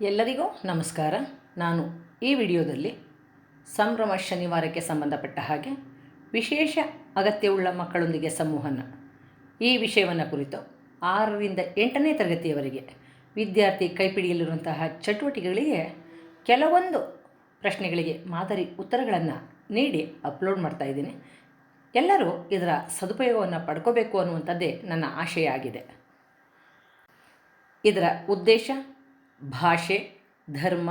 ಎಲ್ಲರಿಗೂ ನಮಸ್ಕಾರ. ನಾನು ಈ ವಿಡಿಯೋದಲ್ಲಿ ಸಂಭ್ರಮ ಶನಿವಾರಕ್ಕೆ ಸಂಬಂಧಪಟ್ಟ ಹಾಗೆ ವಿಶೇಷ ಅಗತ್ಯವುಳ್ಳ ಮಕ್ಕಳೊಂದಿಗೆ ಸಂವಹನ. ಈ ವಿಷಯವನ್ನು ಕುರಿತು ಆರರಿಂದ ಎಂಟನೇ ತರಗತಿಯವರೆಗೆ ವಿದ್ಯಾರ್ಥಿ ಕೈಪಿಡಿಯಲ್ಲಿರುವಂತಹ ಚಟುವಟಿಕೆಗಳಿಗೆ ಕೆಲವೊಂದು ಪ್ರಶ್ನೆಗಳಿಗೆ ಮಾದರಿ ಉತ್ತರಗಳನ್ನು ನೀಡಿ ಅಪ್ಲೋಡ್ ಮಾಡ್ತಾ ಇದ್ದೀನಿ. ಎಲ್ಲರೂ ಇದರ ಸದುಪಯೋಗವನ್ನು ಪಡ್ಕೋಬೇಕು ಅನ್ನುವಂಥದ್ದೇ ನನ್ನ ಆಶಯ ಆಗಿದೆ ಇದರ ಉದ್ದೇಶ ಭಾಷೆ, ಧರ್ಮ,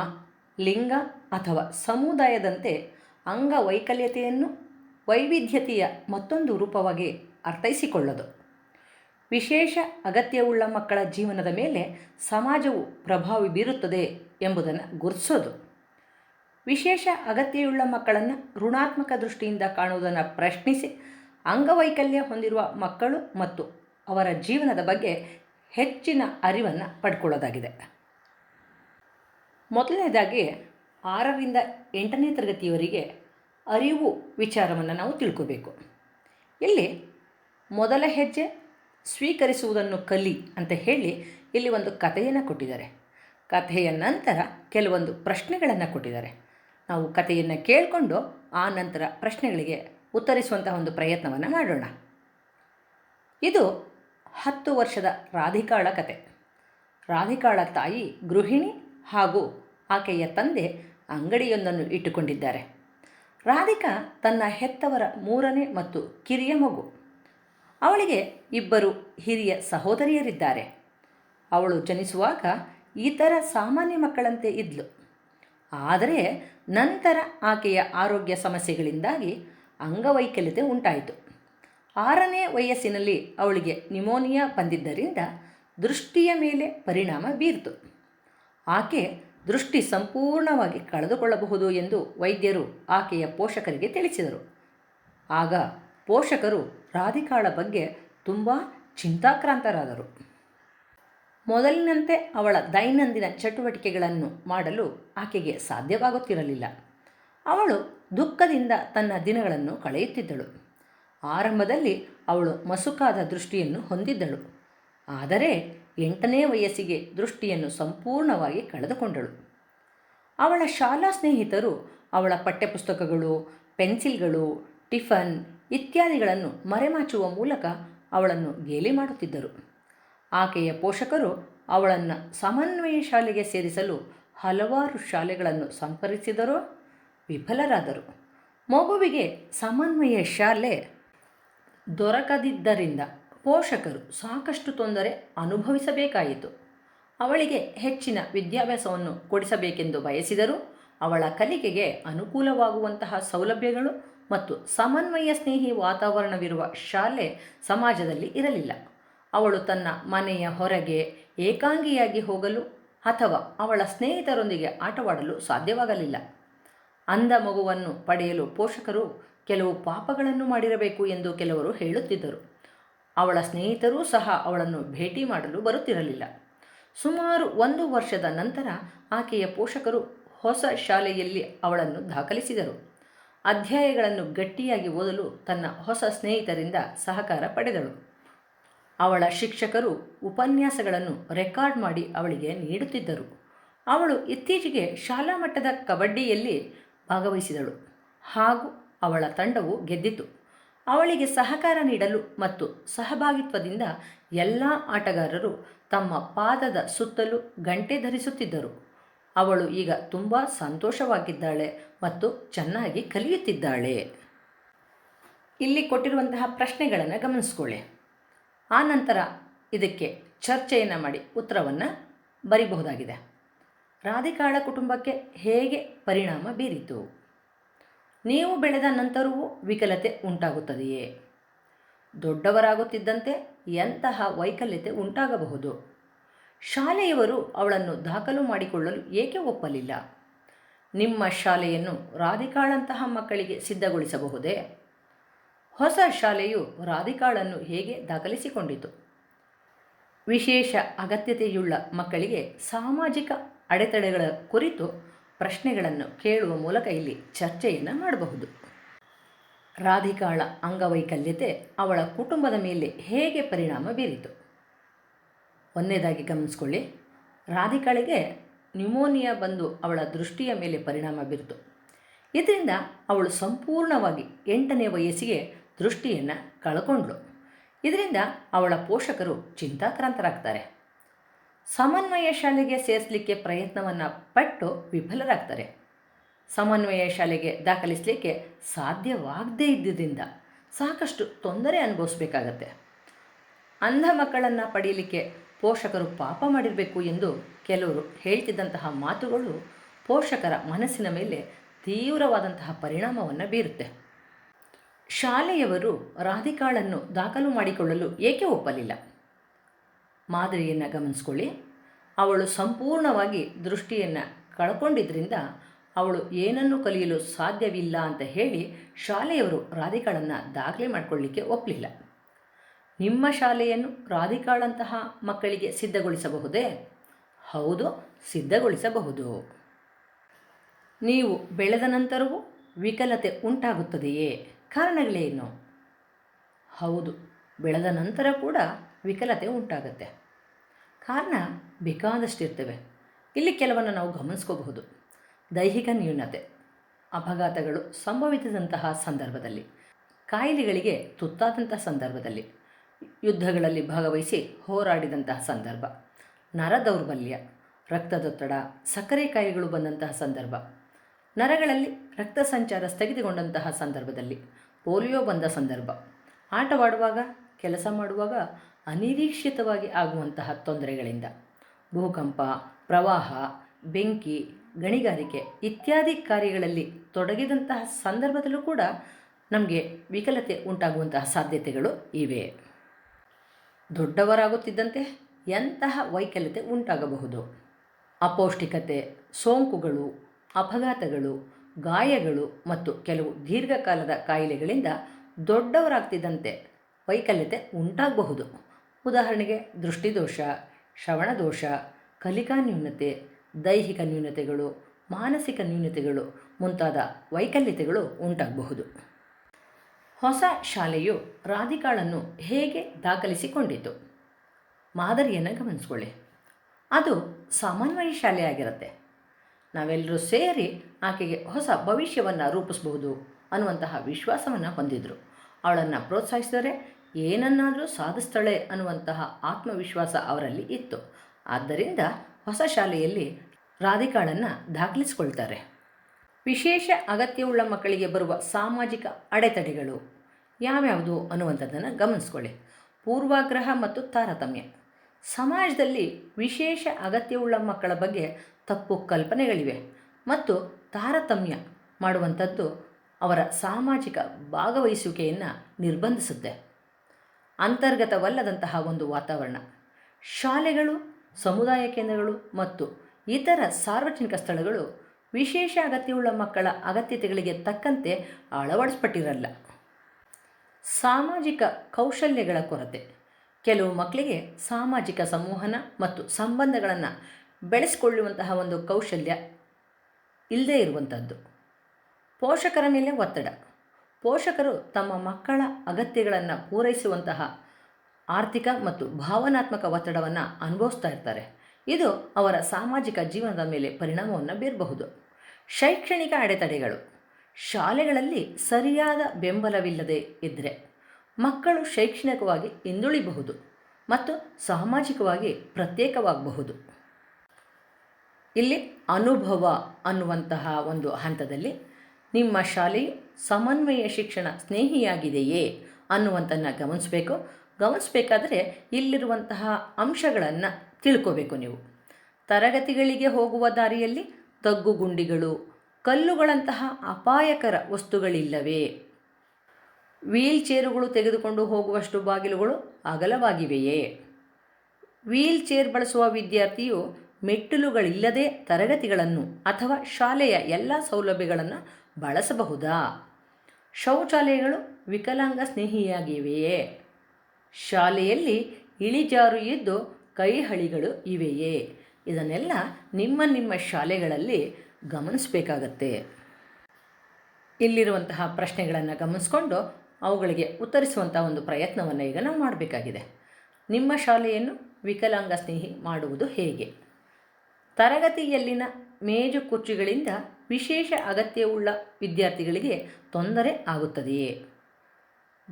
ಲಿಂಗ ಅಥವಾ ಸಮುದಾಯದಂತೆ ಅಂಗವೈಕಲ್ಯತೆಯನ್ನು ವೈವಿಧ್ಯತೆಯ ಮತ್ತೊಂದು ರೂಪವಾಗಿ ಅರ್ಥೈಸಿಕೊಳ್ಳದು. ವಿಶೇಷ ಅಗತ್ಯವುಳ್ಳ ಮಕ್ಕಳ ಜೀವನದ ಮೇಲೆ ಸಮಾಜವು ಪ್ರಭಾವ ಬೀರುತ್ತದೆ ಎಂಬುದನ್ನು ಗುರುತಿಸೋದು ವಿಶೇಷ ಅಗತ್ಯವುಳ್ಳ ಮಕ್ಕಳನ್ನು ಋಣಾತ್ಮಕ ದೃಷ್ಟಿಯಿಂದ ಕಾಣುವುದನ್ನು ಪ್ರಶ್ನಿಸಿ ಅಂಗವೈಕಲ್ಯ ಹೊಂದಿರುವ ಮಕ್ಕಳು ಮತ್ತು ಅವರ ಜೀವನದ ಬಗ್ಗೆ ಹೆಚ್ಚಿನ ಅರಿವನ್ನು ಪಡ್ಕೊಳ್ಳೋದಾಗಿದೆ. ಮೊದಲನೇದಾಗಿ ಆರರಿಂದ ಎಂಟನೇ ತರಗತಿಯವರಿಗೆ ಅರಿವು ವಿಚಾರವನ್ನು ನಾವು ತಿಳ್ಕೋಬೇಕು. ಇಲ್ಲಿ ಮೊದಲ ಹೆಜ್ಜೆ ಸ್ವೀಕರಿಸುವುದನ್ನು ಕಲಿ ಅಂತ ಹೇಳಿ ಇಲ್ಲಿ ಒಂದು ಕಥೆಯನ್ನು ಕೊಟ್ಟಿದ್ದಾರೆ. ಕಥೆಯ ನಂತರ ಕೆಲವೊಂದು ಪ್ರಶ್ನೆಗಳನ್ನು ಕೊಟ್ಟಿದ್ದಾರೆ. ನಾವು ಕಥೆಯನ್ನು ಕೇಳಿಕೊಂಡು ಆ ನಂತರ ಪ್ರಶ್ನೆಗಳಿಗೆ ಉತ್ತರಿಸುವಂತಹ ಒಂದು ಪ್ರಯತ್ನವನ್ನು ಮಾಡೋಣ. ಇದು ಹತ್ತು ವರ್ಷದ ರಾಧಿಕಾಳ ಕತೆ. ರಾಧಿಕಾಳ ತಾಯಿ ಗೃಹಿಣಿ ಹಾಗೂ ಆಕೆಯ ತಂದೆ ಅಂಗಡಿಯೊಂದನ್ನು ಇಟ್ಟುಕೊಂಡಿದ್ದಾರೆ. ರಾಧಿಕಾ ತನ್ನ ಹೆತ್ತವರ ಮೂರನೇ ಮತ್ತು ಕಿರಿಯ ಮಗು. ಅವಳಿಗೆ ಇಬ್ಬರು ಹಿರಿಯ ಸಹೋದರಿಯರಿದ್ದಾರೆ. ಅವಳು ಜನಿಸುವಾಗ ಇತರ ಸಾಮಾನ್ಯ ಮಕ್ಕಳಂತೆ ಇದ್ಲು. ಆದರೆ ನಂತರ ಆಕೆಯ ಆರೋಗ್ಯ ಸಮಸ್ಯೆಗಳಿಂದಾಗಿ ಅಂಗವೈಕಲ್ಯತೆ ಉಂಟಾಯಿತು. ಆರನೇ ವಯಸ್ಸಿನಲ್ಲಿ ಅವಳಿಗೆ ನಿಮೋನಿಯಾ ಬಂದಿದ್ದರಿಂದ ದೃಷ್ಟಿಯ ಮೇಲೆ ಪರಿಣಾಮ ಬೀರಿತು. ಆಕೆ ದೃಷ್ಟಿ ಸಂಪೂರ್ಣವಾಗಿ ಕಳೆದುಕೊಳ್ಳಬಹುದು ಎಂದು ವೈದ್ಯರು ಆಕೆಯ ಪೋಷಕರಿಗೆ ತಿಳಿಸಿದರು. ಆಗ ಪೋಷಕರು ರಾಧಿಕಾಳ ಬಗ್ಗೆ ತುಂಬ ಚಿಂತಾಕ್ರಾಂತರಾದರು. ಮೊದಲಿನಂತೆ ಅವಳ ದೈನಂದಿನ ಚಟುವಟಿಕೆಗಳನ್ನು ಮಾಡಲು ಆಕೆಗೆ ಸಾಧ್ಯವಾಗುತ್ತಿರಲಿಲ್ಲ. ಅವಳು ದುಃಖದಿಂದ ತನ್ನ ದಿನಗಳನ್ನು ಕಳೆಯುತ್ತಿದ್ದಳು. ಆರಂಭದಲ್ಲಿ ಅವಳು ಮಸುಕಾದ ದೃಷ್ಟಿಯನ್ನು ಹೊಂದಿದ್ದಳು. ಆದರೆ ಎಂಟನೇ ವಯಸ್ಸಿಗೆ ದೃಷ್ಟಿಯನ್ನು ಸಂಪೂರ್ಣವಾಗಿ ಕಳೆದುಕೊಂಡಳು. ಅವಳ ಶಾಲಾ ಸ್ನೇಹಿತರು, ಅವಳ ಪಠ್ಯಪುಸ್ತಕಗಳು, ಪೆನ್ಸಿಲ್ಗಳು, ಟಿಫನ್ ಇತ್ಯಾದಿಗಳನ್ನು ಮರೆಮಾಚುವ ಮೂಲಕ ಅವಳನ್ನು ಗೇಲಿ ಮಾಡುತ್ತಿದ್ದರು. ಆಕೆಯ ಪೋಷಕರು ಅವಳನ್ನು ಸಮನ್ವಯ ಶಾಲೆಗೆ ಸೇರಿಸಲು ಹಲವಾರು ಶಾಲೆಗಳನ್ನು ಸಂಪರ್ಕಿಸಿದರೂ ವಿಫಲರಾದರು. ಮಗುವಿಗೆ ಸಮನ್ವಯ ಶಾಲೆ ದೊರಕದಿದ್ದರಿಂದ ಪೋಷಕರು ಸಾಕಷ್ಟು ತೊಂದರೆ ಅನುಭವಿಸಬೇಕಾಯಿತು. ಅವಳಿಗೆ ಹೆಚ್ಚಿನ ವಿದ್ಯಾಭ್ಯಾಸವನ್ನು ಕೊಡಿಸಬೇಕೆಂದು ಬಯಸಿದರು ಅವಳ ಕಲಿಕೆಗೆ ಅನುಕೂಲವಾಗುವಂತಹ ಸೌಲಭ್ಯಗಳು ಮತ್ತು ಸಮನ್ವಯ ಸ್ನೇಹಿ ವಾತಾವರಣವಿರುವ ಶಾಲೆ ಸಮಾಜದಲ್ಲಿ ಇರಲಿಲ್ಲ. ಅವಳು ತನ್ನ ಮನೆಯ ಹೊರಗೆ ಏಕಾಂಗಿಯಾಗಿ ಹೋಗಲು ಅಥವಾ ಅವಳ ಸ್ನೇಹಿತರೊಂದಿಗೆ ಆಟವಾಡಲು ಸಾಧ್ಯವಾಗಲಿಲ್ಲ. ಅಂಧ ಮಗುವನ್ನು ಪಡೆಯಲು ಪೋಷಕರು ಕೆಲವು ಪಾಪಗಳನ್ನು ಮಾಡಿರಬೇಕು ಎಂದು ಕೆಲವರು ಹೇಳುತ್ತಿದ್ದರು. ಅವಳ ಸ್ನೇಹಿತರೂ ಸಹ ಅವಳನ್ನು ಭೇಟಿ ಮಾಡಲು ಬರುತ್ತಿರಲಿಲ್ಲ. ಸುಮಾರು ಒಂದು ವರ್ಷದ ನಂತರ ಆಕೆಯ ಪೋಷಕರು ಹೊಸ ಶಾಲೆಯಲ್ಲಿ ಅವಳನ್ನು ದಾಖಲಿಸಿದರು. ಅಧ್ಯಾಯಗಳನ್ನು ಗಟ್ಟಿಯಾಗಿ ಓದಲು ತನ್ನ ಹೊಸ ಸ್ನೇಹಿತರಿಂದ ಸಹಕಾರ ಪಡೆದಳು. ಅವಳ ಶಿಕ್ಷಕರು ಉಪನ್ಯಾಸಗಳನ್ನು ರೆಕಾರ್ಡ್ ಮಾಡಿ ಅವಳಿಗೆ ನೀಡುತ್ತಿದ್ದರು. ಅವಳು ಇತ್ತೀಚೆಗೆ ಶಾಲಾ ಮಟ್ಟದ ಕಬಡ್ಡಿಯಲ್ಲಿ ಭಾಗವಹಿಸಿದಳು. ಹಾಗೂ ಅವಳ ತಂಡವು ಗೆದ್ದಿತು. ಅವಳಿಗೆ ಸಹಕಾರ ನೀಡಲು ಮತ್ತು ಸಹಭಾಗಿತ್ವದಿಂದ ಎಲ್ಲ ಆಟಗಾರರು ತಮ್ಮ ಪಾದದ ಸುತ್ತಲೂ ಗಂಟೆ ಧರಿಸುತ್ತಿದ್ದರು. ಅವಳು ಈಗ ತುಂಬ ಸಂತೋಷವಾಗಿದ್ದಾಳೆ ಮತ್ತು ಚೆನ್ನಾಗಿ ಕಲಿಯುತ್ತಿದ್ದಾಳೆ. ಇಲ್ಲಿ ಕೊಟ್ಟಿರುವಂತಹ ಪ್ರಶ್ನೆಗಳನ್ನು ಗಮನಿಸ್ಕೊಳ್ಳಿ. ನಂತರ ಇದಕ್ಕೆ ಚರ್ಚೆಯನ್ನು ಮಾಡಿ ಉತ್ತರವನ್ನು ಬರಿಬಹುದಾಗಿದೆ. ರಾಧಿಕಾಳ ಕುಟುಂಬಕ್ಕೆ ಹೇಗೆ ಪರಿಣಾಮ ಬೀರಿತು? ನೀವು ಬೆಳೆದ ನಂತರವೂ ವಿಕಲತೆ ಉಂಟಾಗುತ್ತದೆಯೇ? ದೊಡ್ಡವರಾಗುತ್ತಿದ್ದಂತೆ ಎಂತಹ ವೈಕಲ್ಯತೆ ಉಂಟಾಗಬಹುದು? ಶಾಲೆಯವರು ಅವಳನ್ನು ದಾಖಲು ಮಾಡಿಕೊಳ್ಳಲು ಏಕೆ ಒಪ್ಪಲಿಲ್ಲ? ನಿಮ್ಮ ಶಾಲೆಯನ್ನು ರಾಧಿಕಾಳಂತಹ ಮಕ್ಕಳಿಗೆ ಸಿದ್ಧಗೊಳಿಸಬಹುದೇ? ಹೊಸ ಶಾಲೆಯು ರಾಧಿಕಾಳನ್ನು ಹೇಗೆ ದಾಖಲಿಸಿಕೊಂಡಿತು? ವಿಶೇಷ ಅಗತ್ಯತೆಯುಳ್ಳ ಮಕ್ಕಳಿಗೆ ಸಾಮಾಜಿಕ ಅಡೆತಡೆಗಳ ಕುರಿತು ಪ್ರಶ್ನೆಗಳನ್ನು ಕೇಳುವ ಮೂಲಕ ಇಲ್ಲಿ ಚರ್ಚೆಯನ್ನು ಮಾಡಬಹುದು. ರಾಧಿಕಾಳ ಅಂಗವೈಕಲ್ಯತೆ ಅವಳ ಕುಟುಂಬದ ಮೇಲೆ ಹೇಗೆ ಪರಿಣಾಮ ಬೀರಿತು? ಒಂದನೇದಾಗಿ ಗಮನಿಸ್ಕೊಳ್ಳಿ. ರಾಧಿಕಾಳಿಗೆ ನ್ಯೂಮೋನಿಯಾ ಬಂದು ಅವಳ ದೃಷ್ಟಿಯ ಮೇಲೆ ಪರಿಣಾಮ ಬೀರಿತು. ಇದರಿಂದ ಅವಳು ಸಂಪೂರ್ಣವಾಗಿ ಎಂಟನೇ ವಯಸ್ಸಿಗೆ ದೃಷ್ಟಿಯನ್ನು ಕಳ್ಕೊಂಡ್ಳು. ಇದರಿಂದ ಅವಳ ಪೋಷಕರು ಚಿಂತಾಕ್ರಾಂತರಾಗ್ತಾರೆ. ಸಮನ್ವಯ ಶಾಲೆಗೆ ಸೇರಿಸಲಿಕ್ಕೆ ಪ್ರಯತ್ನವನ್ನು ಪಟ್ಟು ವಿಫಲರಾಗ್ತಾರೆ. ಸಮನ್ವಯ ಶಾಲೆಗೆ ದಾಖಲಿಸಲಿಕ್ಕೆ ಸಾಧ್ಯವಾಗದೇ ಇದ್ದುದರಿಂದ ಸಾಕಷ್ಟು ತೊಂದರೆ ಅನುಭವಿಸಬೇಕಾಗತ್ತೆ. ಅಂಧ ಮಕ್ಕಳನ್ನು ಪಡೆಯಲಿಕ್ಕೆ ಪೋಷಕರು ಪಾಪ ಮಾಡಿರಬೇಕು ಎಂದು ಕೆಲವರು ಹೇಳ್ತಿದ್ದಂತಹ ಮಾತುಗಳು ಪೋಷಕರ ಮನಸ್ಸಿನ ಮೇಲೆ ತೀವ್ರವಾದಂತಹ ಪರಿಣಾಮವನ್ನು ಬೀರುತ್ತೆ. ಶಾಲೆಯವರು ರಾಧಿಕಾಳನ್ನು ದಾಖಲು ಮಾಡಿಕೊಳ್ಳಲು ಏಕೆ ಒಪ್ಪಲಿಲ್ಲ? ಮಾದರಿಯನ್ನು ಗಮನಿಸ್ಕೊಳ್ಳಿ. ಅವಳು ಸಂಪೂರ್ಣವಾಗಿ ದೃಷ್ಟಿಯನ್ನು ಕಳ್ಕೊಂಡಿದ್ದರಿಂದ ಅವಳು ಏನನ್ನು ಕಲಿಯಲು ಸಾಧ್ಯವಿಲ್ಲ ಅಂತ ಹೇಳಿ ಶಾಲೆಯವರು ರಾಧಿಕಾಳನ್ನು ದಾಖಲೆ ಮಾಡಿಕೊಳ್ಳಿಕ್ಕೆ ಒಪ್ಪಲಿಲ್ಲ ನಿಮ್ಮ ಶಾಲೆಯನ್ನು ರಾಧಿಕಾಳಂತಹ ಮಕ್ಕಳಿಗೆ ಸಿದ್ಧಗೊಳಿಸಬಹುದೇ? ಹೌದು, ಸಿದ್ಧಗೊಳಿಸಬಹುದು. ನೀವು ಬೆಳೆದ ನಂತರವೂ ವಿಕಲತೆ ಉಂಟಾಗುತ್ತದೆಯೇ? ಕಾರಣಗಳೇನು? ಹೌದು, ಬೆಳೆದ ನಂತರ ಕೂಡ ವಿಕಲತೆ ಉಂಟಾಗುತ್ತೆ. ಕಾರಣ ಬೇಕಾದಷ್ಟಿರ್ತವೆ. ಇಲ್ಲಿ ಕೆಲವನ್ನು ನಾವು ಗಮನಿಸ್ಕೋಬಹುದು. ದೈಹಿಕ ನ್ಯೂನತೆ, ಅಪಘಾತಗಳು ಸಂಭವಿಸಿದಂತಹ ಸಂದರ್ಭದಲ್ಲಿ, ಕಾಯಿಲೆಗಳಿಗೆ ತುತ್ತಾದಂತಹ ಸಂದರ್ಭದಲ್ಲಿ, ಯುದ್ಧಗಳಲ್ಲಿ ಭಾಗವಹಿಸಿ ಹೋರಾಡಿದಂತಹ ಸಂದರ್ಭ ನರ ದೌರ್ಬಲ್ಯ ರಕ್ತದೊತ್ತಡ, ಸಕ್ಕರೆ ಕಾಯಿಗಳು ಬಂದಂತಹ ಸಂದರ್ಭ, ನರಗಳಲ್ಲಿ ರಕ್ತ ಸಂಚಾರ ಸ್ಥಗಿತಗೊಂಡಂತಹ ಸಂದರ್ಭದಲ್ಲಿ ಪೋಲಿಯೋ ಬಂದ ಸಂದರ್ಭ, ಆಟವಾಡುವಾಗ, ಕೆಲಸ ಮಾಡುವಾಗ ಅನಿರೀಕ್ಷಿತವಾಗಿ ಆಗುವಂತಹ ತೊಂದರೆಗಳಿಂದ. ಭೂಕಂಪ, ಪ್ರವಾಹ, ಬೆಂಕಿ, ಗಣಿಗಾರಿಕೆ ಇತ್ಯಾದಿ ಕಾರ್ಯಗಳಲ್ಲಿ ತೊಡಗಿದಂತಹ ಸಂದರ್ಭದಲ್ಲೂ ಕೂಡ ನಮಗೆ ವಿಕಲತೆ ಉಂಟಾಗುವಂತಹ ಸಾಧ್ಯತೆಗಳು ಇವೆ. ದೊಡ್ಡವರಾಗುತ್ತಿದ್ದಂತೆ ಎಂತಹ ವೈಕಲ್ಯತೆ ಉಂಟಾಗಬಹುದು. ಅಪೌಷ್ಟಿಕತೆ, ಸೋಂಕುಗಳು, ಅಪಘಾತಗಳು, ಗಾಯಗಳು ಮತ್ತು ಕೆಲವು ದೀರ್ಘಕಾಲದ ಕಾಯಿಲೆಗಳಿಂದ ದೊಡ್ಡವರಾಗ್ತಿದ್ದಂತೆ ವೈಕಲ್ಯತೆ ಉಂಟಾಗಬಹುದು. ಉದಾಹರಣೆಗೆ ದೃಷ್ಟಿದೋಷ, ಶ್ರವಣದೋಷ, ಕಲಿಕಾ ನ್ಯೂನತೆ, ದೈಹಿಕ ನ್ಯೂನತೆಗಳು, ಮಾನಸಿಕ ನ್ಯೂನತೆಗಳು ಮುಂತಾದ ವೈಕಲ್ಯತೆಗಳು ಉಂಟಾಗಬಹುದು. ಹೊಸ ಶಾಲೆಯು ರಾಧಿಕಾಳನ್ನು ಹೇಗೆ ದಾಖಲಿಸಿಕೊಂಡಿತು? ಮಾದರಿಯನ್ನು ಗಮನಿಸ್ಕೊಳ್ಳಿ. ಅದು ಸಾಮಾನ್ಯವಾಗಿ ಶಾಲೆಯಾಗಿರುತ್ತೆ. ನಾವೆಲ್ಲರೂ ಸೇರಿ ಆಕೆಗೆ ಹೊಸ ಭವಿಷ್ಯವನ್ನು ರೂಪಿಸಬಹುದು ಅನ್ನುವಂತಹ ವಿಶ್ವಾಸವನ್ನು ಹೊಂದಿದ್ರು. ಅವಳನ್ನು ಪ್ರೋತ್ಸಾಹಿಸಿದರೆ ಏನನ್ನಾದರೂ ಸಾಧಿಸ್ತಾಳೆ ಅನ್ನುವಂತಹ ಆತ್ಮವಿಶ್ವಾಸ ಅವರಲ್ಲಿ ಇತ್ತು. ಆದ್ದರಿಂದ ಹೊಸ ಶಾಲೆಯಲ್ಲಿ ರಾಧಿಕಾಳನ್ನು ದಾಖಲಿಸಿಕೊಳ್ತಾರೆ. ವಿಶೇಷ ಅಗತ್ಯವುಳ್ಳ ಮಕ್ಕಳಿಗೆ ಬರುವ ಸಾಮಾಜಿಕ ಅಡೆತಡೆಗಳು ಯಾವ್ಯಾವುದು ಅನ್ನುವಂಥದ್ದನ್ನು ಗಮನಿಸ್ಕೊಳ್ಳಿ. ಪೂರ್ವಾಗ್ರಹ ಮತ್ತು ತಾರತಮ್ಯ. ಸಮಾಜದಲ್ಲಿ ವಿಶೇಷ ಅಗತ್ಯವುಳ್ಳ ಮಕ್ಕಳ ಬಗ್ಗೆ ತಪ್ಪು ಕಲ್ಪನೆಗಳಿವೆ ಮತ್ತು ತಾರತಮ್ಯ ಮಾಡುವಂಥದ್ದು ಅವರ ಸಾಮಾಜಿಕ ಭಾಗವಹಿಸುವಿಕೆಯನ್ನು ನಿರ್ಬಂಧಿಸುತ್ತೆ. ಅಂತರ್ಗತವಲ್ಲದಂತಹ ಒಂದು ವಾತಾವರಣ. ಶಾಲೆಗಳು, ಸಮುದಾಯ ಕೇಂದ್ರಗಳು ಮತ್ತು ಇತರ ಸಾರ್ವಜನಿಕ ಸ್ಥಳಗಳು ವಿಶೇಷ ಅಗತ್ಯವುಳ್ಳ ಮಕ್ಕಳ ಅಗತ್ಯತೆಗಳಿಗೆ ತಕ್ಕಂತೆ ಅಳವಡಿಸ್ಪಟ್ಟಿರಲ್ಲ. ಸಾಮಾಜಿಕ ಕೌಶಲ್ಯಗಳ ಕೊರತೆ. ಕೆಲವು ಮಕ್ಕಳಿಗೆ ಸಾಮಾಜಿಕ ಸಂವಹನ ಮತ್ತು ಸಂಬಂಧಗಳನ್ನು ಬೆಳೆಸಿಕೊಳ್ಳುವಂತಹ ಒಂದು ಕೌಶಲ್ಯ ಇಲ್ಲದೇ ಇರುವಂಥದ್ದು ಪೋಷಕರ ಮೇಲೆ ಒತ್ತಡ. ಪೋಷಕರು ತಮ್ಮ ಮಕ್ಕಳ ಅಗತ್ಯಗಳನ್ನು ಪೂರೈಸುವಂತಹ ಆರ್ಥಿಕ ಮತ್ತು ಭಾವನಾತ್ಮಕ ಒತ್ತಡವನ್ನು ಅನುಭವಿಸ್ತಾ ಇರ್ತಾರೆ. ಇದು ಅವರ ಸಾಮಾಜಿಕ ಜೀವನದ ಮೇಲೆ ಪರಿಣಾಮವನ್ನು ಬೀರಬಹುದು. ಶೈಕ್ಷಣಿಕ ಅಡೆತಡೆಗಳು. ಶಾಲೆಗಳಲ್ಲಿ ಸರಿಯಾದ ಬೆಂಬಲವಿಲ್ಲದೆ ಇದ್ದರೆ ಮಕ್ಕಳು ಶೈಕ್ಷಣಿಕವಾಗಿ ಹಿಂದುಳಿಬಹುದು ಮತ್ತು ಸಾಮಾಜಿಕವಾಗಿ ಪ್ರತ್ಯೇಕವಾಗಬಹುದು. ಇಲ್ಲಿ ಅನುಭವ ಅನ್ನುವಂತಹ ಒಂದು ಹಂತದಲ್ಲಿ ನಿಮ್ಮ ಶಾಲೆಯು ಸಮನ್ವಯ ಶಿಕ್ಷಣ ಸ್ನೇಹಿಯಾಗಿದೆಯೇ ಅನ್ನುವಂಥನ್ನು ಗಮನಿಸಬೇಕು. ಗಮನಿಸಬೇಕಾದ್ರೆ ಇಲ್ಲಿರುವಂತಹ ಅಂಶಗಳನ್ನು ತಿಳ್ಕೋಬೇಕು ನೀವು. ತರಗತಿಗಳಿಗೆ ಹೋಗುವ ದಾರಿಯಲ್ಲಿ ತಗ್ಗು ಗುಂಡಿಗಳು, ಕಲ್ಲುಗಳಂತಹ ಅಪಾಯಕರ ವಸ್ತುಗಳಿಲ್ಲವೇ? ವೀಲ್ ಚೇರುಗಳು ತೆಗೆದುಕೊಂಡು ಹೋಗುವಷ್ಟು ಬಾಗಿಲುಗಳು ಅಗಲವಾಗಿವೆಯೇ? ವೀಲ್ ಚೇರ್ ಬಳಸುವ ವಿದ್ಯಾರ್ಥಿಯು ಮೆಟ್ಟಿಲುಗಳಿಲ್ಲದೆ ತರಗತಿಗಳನ್ನು ಅಥವಾ ಶಾಲೆಯ ಎಲ್ಲ ಸೌಲಭ್ಯಗಳನ್ನು ಬಳಸಬಹುದಾ? ಶೌಚಾಲಯಗಳು ವಿಕಲಾಂಗ ಸ್ನೇಹಿಯಾಗಿವೆಯೇ? ಶಾಲೆಯಲ್ಲಿ ಇಳಿಜಾರು ಇದ್ದು ಕೈಹಳಿಗಳು ಇವೆಯೇ? ಇದನ್ನೆಲ್ಲ ನಿಮ್ಮ ನಿಮ್ಮ ಶಾಲೆಗಳಲ್ಲಿ ಗಮನಿಸಬೇಕಾಗತ್ತೆ. ಇಲ್ಲಿರುವಂತಹ ಪ್ರಶ್ನೆಗಳನ್ನು ಗಮನಿಸ್ಕೊಂಡು ಅವುಗಳಿಗೆ ಉತ್ತರಿಸುವಂಥ ಒಂದು ಪ್ರಯತ್ನವನ್ನು ಈಗ ನಾವು ಮಾಡಬೇಕಾಗಿದೆ. ನಿಮ್ಮ ಶಾಲೆಯನ್ನು ವಿಕಲಾಂಗ ಸ್ನೇಹಿ ಮಾಡುವುದು ಹೇಗೆ? ತರಗತಿಯಲ್ಲಿನ ಮೇಜು ಕುರ್ಚಿಗಳಿಂದ ವಿಶೇಷ ಅಗತ್ಯವುಳ್ಳ ವಿದ್ಯಾರ್ಥಿಗಳಿಗೆ ತೊಂದರೆ ಆಗುತ್ತದೆಯೇ?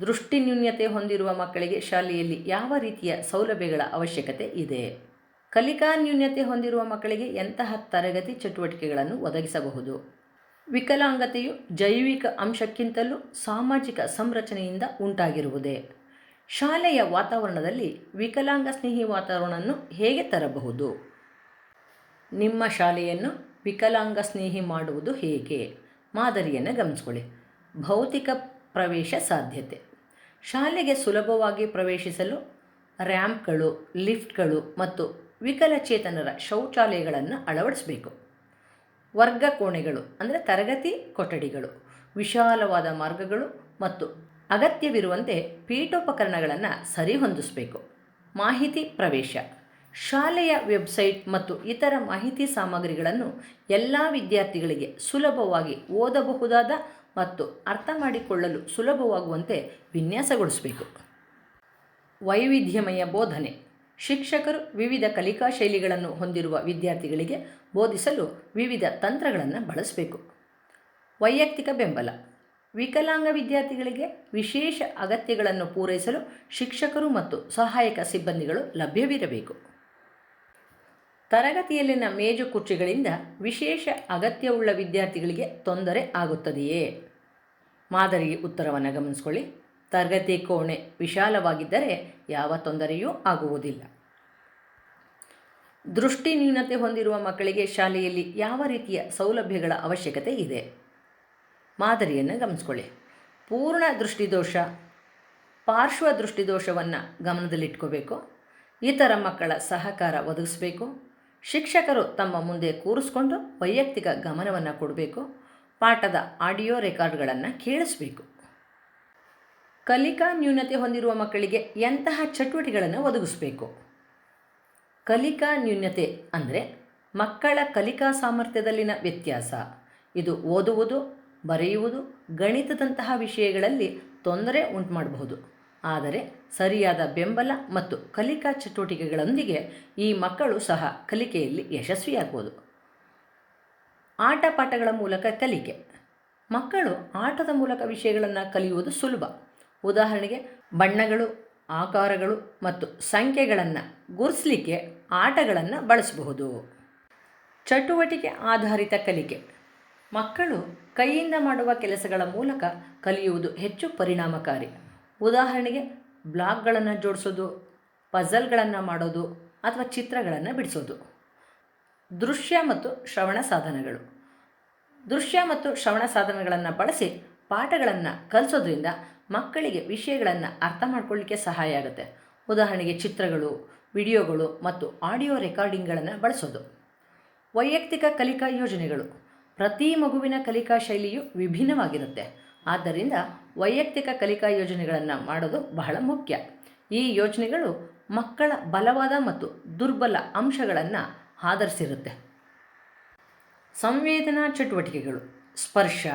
ದೃಷ್ಟಿ ನ್ಯೂನ್ಯತೆ ಹೊಂದಿರುವ ಮಕ್ಕಳಿಗೆ ಶಾಲೆಯಲ್ಲಿ ಯಾವ ರೀತಿಯ ಸೌಲಭ್ಯಗಳ ಅವಶ್ಯಕತೆ ಇದೆ? ಕಲಿಕಾ ನ್ಯೂನ್ಯತೆ ಹೊಂದಿರುವ ಮಕ್ಕಳಿಗೆ ಎಂತಹ ತರಗತಿ ಚಟುವಟಿಕೆಗಳನ್ನು ಒದಗಿಸಬಹುದು? ವಿಕಲಾಂಗತೆಯು ಜೈವಿಕ ಅಂಶಕ್ಕಿಂತಲೂ ಸಾಮಾಜಿಕ ಸಂರಚನೆಯಿಂದ ಉಂಟಾಗಿರುವುದೇ? ಶಾಲೆಯ ವಾತಾವರಣದಲ್ಲಿ ವಿಕಲಾಂಗ ಸ್ನೇಹಿ ವಾತಾವರಣವನ್ನು ಹೇಗೆ ತರಬಹುದು? ನಿಮ್ಮ ಶಾಲೆಯನ್ನು ವಿಕಲಾಂಗ ಸ್ನೇಹಿ ಮಾಡುವುದು ಹೇಗೆ? ಮಾದರಿಯನ್ನು ಗಮನಿಸ್ಕೊಳ್ಳಿ. ಭೌತಿಕ ಪ್ರವೇಶ ಸಾಧ್ಯತೆ. ಶಾಲೆಗೆ ಸುಲಭವಾಗಿ ಪ್ರವೇಶಿಸಲು ರ್ಯಾಂಪ್ಗಳು, ಲಿಫ್ಟ್ಗಳು ಮತ್ತು ವಿಕಲಚೇತನರ ಶೌಚಾಲಯಗಳನ್ನು ಅಳವಡಿಸಬೇಕು. ವರ್ಗ ಕೋಣೆಗಳು ಅಂದರೆ ತರಗತಿ ಕೊಠಡಿಗಳು, ವಿಶಾಲವಾದ ಮಾರ್ಗಗಳು ಮತ್ತು ಅಗತ್ಯವಿರುವಂತೆ ಪೀಠೋಪಕರಣಗಳನ್ನು ಸರಿಹೊಂದಿಸಬೇಕು. ಮಾಹಿತಿ ಪ್ರವೇಶ. ಶಾಲೆಯ ವೆಬ್ಸೈಟ್ ಮತ್ತು ಇತರ ಮಾಹಿತಿ ಸಾಮಗ್ರಿಗಳನ್ನು ಎಲ್ಲ ವಿದ್ಯಾರ್ಥಿಗಳಿಗೆ ಸುಲಭವಾಗಿ ಓದಬಹುದಾದ ಮತ್ತು ಅರ್ಥ ಮಾಡಿಕೊಳ್ಳಲು ಸುಲಭವಾಗುವಂತೆ ವಿನ್ಯಾಸಗೊಳಿಸಬೇಕು. ವೈವಿಧ್ಯಮಯ ಬೋಧನೆ. ಶಿಕ್ಷಕರು ವಿವಿಧ ಕಲಿಕಾ ಶೈಲಿಗಳನ್ನು ಹೊಂದಿರುವ ವಿದ್ಯಾರ್ಥಿಗಳಿಗೆ ಬೋಧಿಸಲು ವಿವಿಧ ತಂತ್ರಗಳನ್ನು ಬಳಸಬೇಕು. ವೈಯಕ್ತಿಕ ಬೆಂಬಲ. ವಿಕಲಾಂಗ ವಿದ್ಯಾರ್ಥಿಗಳಿಗೆ ವಿಶೇಷ ಅಗತ್ಯಗಳನ್ನು ಪೂರೈಸಲು ಶಿಕ್ಷಕರು ಮತ್ತು ಸಹಾಯಕ ಸಿಬ್ಬಂದಿಗಳು ಲಭ್ಯವಿರಬೇಕು. ತರಗತಿಯಲ್ಲಿನ ಮೇಜು ಕುರ್ಚಿಗಳಿಂದ ವಿಶೇಷ ಅಗತ್ಯವುಳ್ಳ ವಿದ್ಯಾರ್ಥಿಗಳಿಗೆ ತೊಂದರೆ ಆಗುತ್ತದೆಯೇ? ಮಾದರಿ ಉತ್ತರವನ್ನು ಗಮನಿಸ್ಕೊಳ್ಳಿ. ತರಗತಿ ಕೋಣೆ ವಿಶಾಲವಾಗಿದ್ದರೆ ಯಾವ ತೊಂದರೆಯೂ ಆಗುವುದಿಲ್ಲ. ದೃಷ್ಟಿ ನ್ಯೂನತೆ ಹೊಂದಿರುವ ಮಕ್ಕಳಿಗೆ ಶಾಲೆಯಲ್ಲಿ ಯಾವ ರೀತಿಯ ಸೌಲಭ್ಯಗಳ ಅವಶ್ಯಕತೆ ಇದೆ? ಮಾದರಿಯನ್ನು ಗಮನಿಸ್ಕೊಳ್ಳಿ. ಪೂರ್ಣ ದೃಷ್ಟಿದೋಷ, ಪಾರ್ಶ್ವ ದೃಷ್ಟಿದೋಷವನ್ನು ಗಮನದಲ್ಲಿಟ್ಕೋಬೇಕು. ಇತರ ಮಕ್ಕಳ ಸಹಕಾರ ಒದಗಿಸಬೇಕು. ಶಿಕ್ಷಕರು ತಮ್ಮ ಮುಂದೆ ಕೂರಿಸ್ಕೊಂಡು ವೈಯಕ್ತಿಕ ಗಮನವನ್ನು ಕೊಡಬೇಕು, ಪಾಠದ ಆಡಿಯೋ ರೆಕಾರ್ಡ್ಗಳನ್ನು ಕೇಳಿಸಬೇಕು. ಕಲಿಕಾ ನ್ಯೂನತೆ ಹೊಂದಿರುವ ಮಕ್ಕಳಿಗೆ ಎಂತಹ ಚಟುವಟಿಕೆಗಳನ್ನು ಒದಗಿಸಬೇಕು? ಕಲಿಕಾ ನ್ಯೂನತೆ ಅಂದರೆ ಮಕ್ಕಳ ಕಲಿಕಾ ಸಾಮರ್ಥ್ಯದಲ್ಲಿನ ವ್ಯತ್ಯಾಸ. ಇದು ಓದುವುದು, ಬರೆಯುವುದು, ಗಣಿತದಂತಹ ವಿಷಯಗಳಲ್ಲಿ ತೊಂದರೆ ಉಂಟು ಮಾಡಬಹುದು ಆದರೆ ಸರಿಯಾದ ಬೆಂಬಲ ಮತ್ತು ಕಲಿಕಾ ಚಟುವಟಿಕೆಗಳೊಂದಿಗೆ ಈ ಮಕ್ಕಳು ಸಹ ಕಲಿಕೆಯಲ್ಲಿ ಯಶಸ್ವಿಯಾಗ್ಬೋದು. ಆಟಪಾಠಗಳ ಮೂಲಕ ಕಲಿಕೆ. ಮಕ್ಕಳು ಆಟದ ಮೂಲಕ ವಿಷಯಗಳನ್ನು ಕಲಿಯುವುದು ಸುಲಭ. ಉದಾಹರಣೆಗೆ ಬಣ್ಣಗಳು, ಆಕಾರಗಳು ಮತ್ತು ಸಂಖ್ಯೆಗಳನ್ನು ಗುರುತಿಸಲಿಕ್ಕೆ ಆಟಗಳನ್ನು ಬಳಸಬಹುದು. ಚಟುವಟಿಕೆ ಆಧಾರಿತ ಕಲಿಕೆ. ಮಕ್ಕಳು ಕೈಯಿಂದ ಮಾಡುವ ಕೆಲಸಗಳ ಮೂಲಕ ಕಲಿಯುವುದು ಹೆಚ್ಚು ಪರಿಣಾಮಕಾರಿ. ಉದಾಹರಣೆಗೆ ಬ್ಲಾಗ್ಗಳನ್ನು ಜೋಡಿಸೋದು ಪಝಲ್ಗಳನ್ನು ಮಾಡೋದು ಅಥವಾ ಚಿತ್ರಗಳನ್ನು ಬಿಡಿಸೋದು. ದೃಶ್ಯ ಮತ್ತು ಶ್ರವಣ ಸಾಧನಗಳು. ದೃಶ್ಯ ಮತ್ತು ಶ್ರವಣ ಸಾಧನಗಳನ್ನು ಬಳಸಿ ಪಾಠಗಳನ್ನು ಕಲಿಸೋದ್ರಿಂದ ಮಕ್ಕಳಿಗೆ ವಿಷಯಗಳನ್ನು ಅರ್ಥ ಮಾಡ್ಕೊಳ್ಳಿಕ್ಕೆ ಸಹಾಯ ಆಗುತ್ತೆ. ಉದಾಹರಣೆಗೆ ಚಿತ್ರಗಳು, ವಿಡಿಯೋಗಳು ಮತ್ತು ಆಡಿಯೋ ರೆಕಾರ್ಡಿಂಗ್ಗಳನ್ನು ಬಳಸೋದು. ವೈಯಕ್ತಿಕ ಕಲಿಕಾ ಯೋಜನೆಗಳು. ಪ್ರತಿ ಮಗುವಿನ ಕಲಿಕಾ ಶೈಲಿಯು ವಿಭಿನ್ನವಾಗಿರುತ್ತೆ. ಆದ್ದರಿಂದ ವೈಯಕ್ತಿಕ ಕಲಿಕಾ ಯೋಜನೆಗಳನ್ನು ಮಾಡೋದು ಬಹಳ ಮುಖ್ಯ. ಈ ಯೋಜನೆಗಳು ಮಕ್ಕಳ ಬಲವಾದ ಮತ್ತು ದುರ್ಬಲ ಅಂಶಗಳನ್ನು ಆಧರಿಸಿರುತ್ತೆ. ಸಂವೇದನಾ ಚಟುವಟಿಕೆಗಳು, ಸ್ಪರ್ಶ,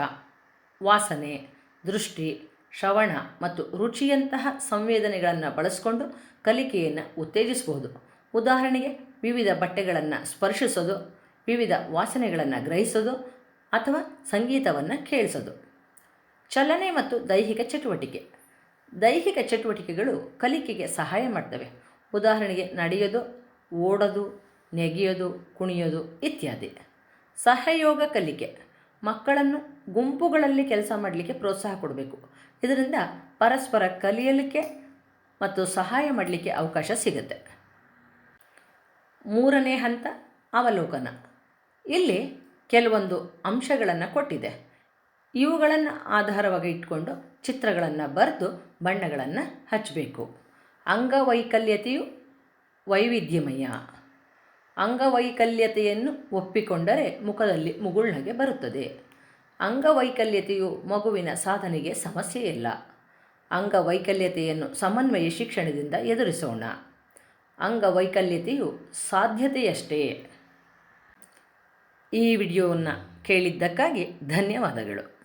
ವಾಸನೆ, ದೃಷ್ಟಿ, ಶ್ರವಣ ಮತ್ತು ರುಚಿಯಂತಹ ಸಂವೇದನೆಗಳನ್ನು ಬಳಸಿಕೊಂಡು ಕಲಿಕೆಯನ್ನು ಉತ್ತೇಜಿಸಬಹುದು. ಉದಾಹರಣೆಗೆ, ವಿವಿಧ ಬಟ್ಟೆಗಳನ್ನು ಸ್ಪರ್ಶಿಸೋದು, ವಿವಿಧ ವಾಸನೆಗಳನ್ನು ಗ್ರಹಿಸೋದು ಅಥವಾ ಸಂಗೀತವನ್ನು ಕೇಳಿಸೋದು. ಚಲನೆ ಮತ್ತು ದೈಹಿಕ ಚಟುವಟಿಕೆ. ದೈಹಿಕ ಚಟುವಟಿಕೆಗಳು ಕಲಿಕೆಗೆ ಸಹಾಯ ಮಾಡ್ತವೆ. ಉದಾಹರಣೆಗೆ ನಡೆಯೋದು, ಓಡೋದು, ನೆಗೆಯೋದು, ಕುಣಿಯೋದು ಇತ್ಯಾದಿ. ಸಹಯೋಗ ಕಲಿಕೆ. ಮಕ್ಕಳನ್ನು ಗುಂಪುಗಳಲ್ಲಿ ಕೆಲಸ ಮಾಡಲಿಕ್ಕೆ ಪ್ರೋತ್ಸಾಹ ಕೊಡಬೇಕು. ಇದರಿಂದ ಪರಸ್ಪರ ಕಲಿಯಲಿಕ್ಕೆ ಮತ್ತು ಸಹಾಯ ಮಾಡಲಿಕ್ಕೆ ಅವಕಾಶ ಸಿಗುತ್ತೆ. ಮೂರನೇ ಹಂತ, ಅವಲೋಕನ. ಇಲ್ಲಿ ಕೆಲವೊಂದು ಅಂಶಗಳನ್ನು ಕೊಟ್ಟಿದೆ. ಇವುಗಳನ್ನು ಆಧಾರವಾಗಿ ಇಟ್ಕೊಂಡು ಚಿತ್ರಗಳನ್ನು ಬರೆದು ಬಣ್ಣಗಳನ್ನು ಹಚ್ಚಬೇಕು ಅಂಗವೈಕಲ್ಯತೆಯು ವೈವಿಧ್ಯಮಯ. ಅಂಗವೈಕಲ್ಯತೆಯನ್ನು ಒಪ್ಪಿಕೊಂಡರೆ ಮುಖದಲ್ಲಿ ಮುಗುಳ್ನಗೆ ಬರುತ್ತದೆ. ಅಂಗವೈಕಲ್ಯತೆಯು ಮಗುವಿನ ಸಾಧನೆಗೆ ಸಮಸ್ಯೆಯಿಲ್ಲ ಅಂಗವೈಕಲ್ಯತೆಯನ್ನು ಸಮನ್ವಯ ಶಿಕ್ಷಣದಿಂದ ಎದುರಿಸೋಣ. ಅಂಗವೈಕಲ್ಯತೆಯು ಸಾಧ್ಯತೆಯಷ್ಟೇ. ಈ ವಿಡಿಯೋವನ್ನು ಕೇಳಿದ್ದಕ್ಕಾಗಿ ಧನ್ಯವಾದಗಳು.